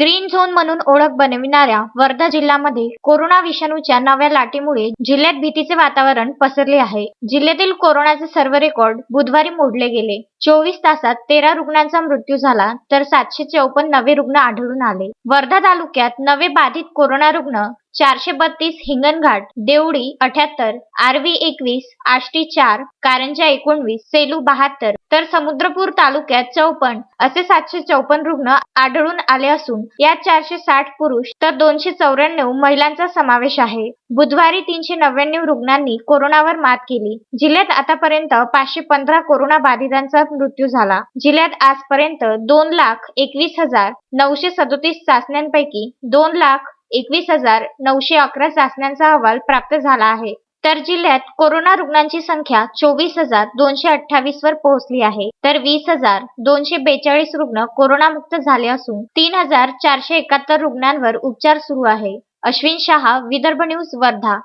Green zone म्हणून ओळख बनविणाऱ्या वर्धा जिल्ह्यामध्ये कोरोना विषाणूच्या नव्या लाटेमुळे जिल्ह्यात भीतीचे वातावरण पसरले आहे. जिल्ह्यातील कोरोनाचे सर्व रेकॉर्ड बुधवारी मोडले गेले. चोवीस तासात तेरा रुग्णांचा मृत्यू झाला तर सातशे चौपन्न नवे रुग्ण आढळून आले. वर्धा तालुक्यात नवे बाधित कोरोना रुग्ण चारशे बत्तीस हिंगणघाट देवडी अठ्याहत्तर आरवी एकवीस आष्टी चार कारंजा एकोणवीस सेलू बहात्तर. तर समुद्रपूर तालुक्यात चौपन्न असे सातशे चौपन्न रुग्ण आढळून आले असून यात चारशे साठ पुरुष तर दोनशे चौऱ्याण्णव महिलांचा समावेश आहे. बुधवारी तीनशे नव्याण्णव रुग्णांनी कोरोनावर मात केली. जिल्ह्यात आतापर्यंत पाचशे पंधरा कोरोना बाधितांचा मृत्यू झाला. जिल्ह्यात आजपर्यंत दोन लाख एकवीस हजार नऊशे सदोतीस चाचण्यांपैकी दोन लाख एकवीस हजार नऊशे अकरा चाचण्यांचा अहवाल प्राप्त झाला आहे. तर जिल्ह्यात कोरोना रुग्णांची संख्या चोवीस हजार दोनशे अठ्ठावीस वर पोहोचली आहे. तर वीस हजार दोनशे बेचाळीस रुग्ण कोरोनामुक्त झाले असून तीन हजार चारशे एकाहत्तर रुग्णांवर उपचार सुरू आहे. अश्विन शहा विदर्भ न्यूज वर्धा.